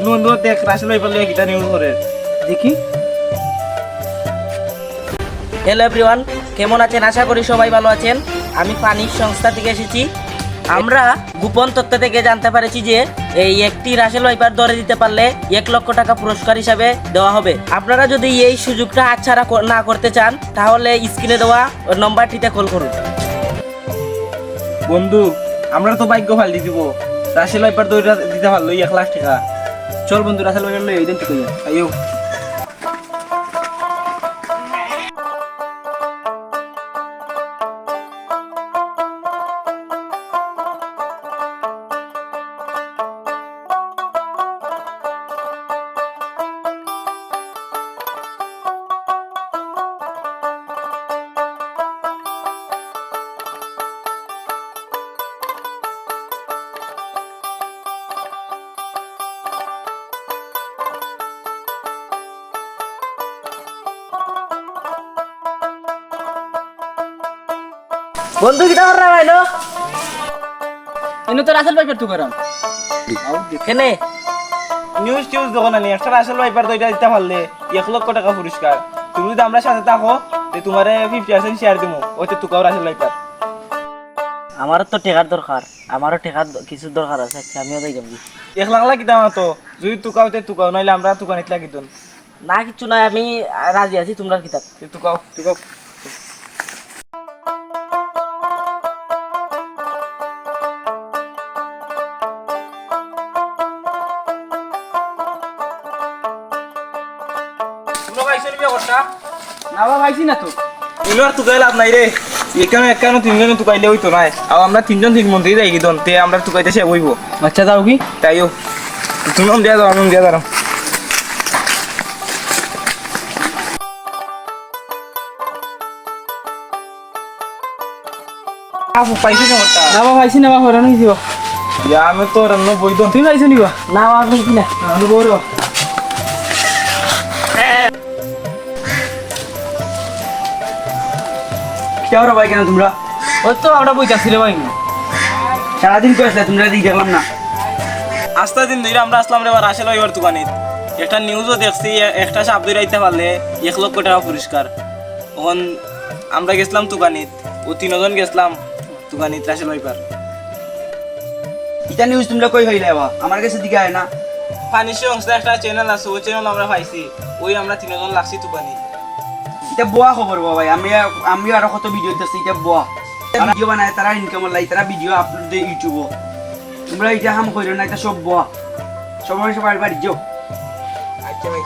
বন্ধু বন্ধু দেখ পারলে কিটা নিউজ করে দেখি। হ্যালো এভরিওয়ান কেমন আছেন? আশা করি সবাই ভালো আছেন। আমি পানির সংস্থা থেকে এসেছি। আমরা গোপন তথ্য থেকে জানতে পেরেছি যে এই একটি রাসেল ওয়াইপার ধরে দিতে পারলে এক লক্ষ টাকা পুরস্কার হিসাবে দেওয়া হবে। আপনারা যদি এই সুযোগটা হাতছাড়া না করতে চান তাহলে স্ক্রিনে দেওয়া নম্বরটিতে কল করুন। বন্ধু আমরা তো ভাগ্য ফাল দিব। রাসেল ভাই পার দৌড়া দিতে পারল এক লাখ টাকা। চল বন্ধুরা লই এই দিন ঠিক আইও বন্ধু কিটা করা ভাইলো এনে তো রাসেল ভাই পেটু করাম কেনে নিউজ টিউজ দোকান না নি? একটা রাসেল ভাই পার দৌড়া দিতে পারলে এক লক্ষ টাকা পুরস্কার। তুমি যদি আমরা সাথে থাকো তে তোমারে ফিফটি পার্সেন্ট শেয়ার দিব ওইতে তুকাও রাসেল ভাই পার আমারও তো টেকার দরকার। আমারও টেকার কিছু দরকার আছে আচ্ছা আমিও যাই যাবি এক লাখ লাখ কিতা তো। যদি তুকাও তে তুকাও নাইলে আমরা তুকানিত লাগিত না কিছু নাই আমি রাজি আছি তোমরা কিতাব। তুকাও তুকাও। তোমরা পাইছো নি না না তো। ইনো আর তুকাই লাভ নাই রে। এখানে একানো তিনজনে তুকাইলে হইতো নাই আর আমরা তিনজন তিন মন্ত্রী যাই গিদন তে আমরা তুকাইতে সে হইব। আচ্ছা যাও কি? তাইও তুমি দিয়া দাও আমি দিয়া দাঁড়াও। আপু পাইছি না ওটা না পাইছি না হরানো হইছি আমি তো রান্ন বই তুমি পাইছো নি বা না। আমি কি না আমি বড়। কেউ ভাই কেন তোমরা? ওই তো আমরা বইতে আসছিলে ভাই। সারাদিন করে আসলে? তোমরা দিকে দেখলাম না। আস্তে দিন ধরে আমরা আসলাম রে এবার আসলে এবার দোকানে। একটা নিউজও দেখছি একটা সাপ ধরে আইতে পারলে এক লক্ষ টাকা পুরস্কার। তখন আমরা গেছিলাম তুকানিত ও তিনজন গেছিলাম তুকানিত রাসেল ভাইপার এটা নিউজ তোমরা কই হইলে বা? আমার কাছে দিকে আয় না। পানি সংস্থা একটা চ্যানেল আছে ওই চ্যানেল আমরা পাইছি। ওই আমরা তিনজন লাগছি তুকানি এটা বোয়া খবর ভাই আমি আমি আরও কত ভিডিও দেখছি এটা বোয়া ভিডিও বানায় তারা ইনকাম লাই তারা ভিডিও আপলোড দেয় ইউটিউবও তোমরা এটা হাম না এটা সব বোয়া সবাই সবাই বাড়ি যাও আচ্ছা ভাই।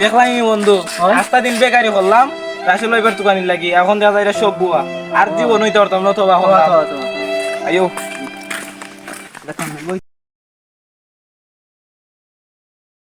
দেখলাম বন্ধু আস্তা দিন বেকারি করলাম রাসেল ভাইপার তুকানি লাগি। এখন দেখা যায় এটা সব বুয়া আর জীবন হইতে পারতাম না তো বা আইও।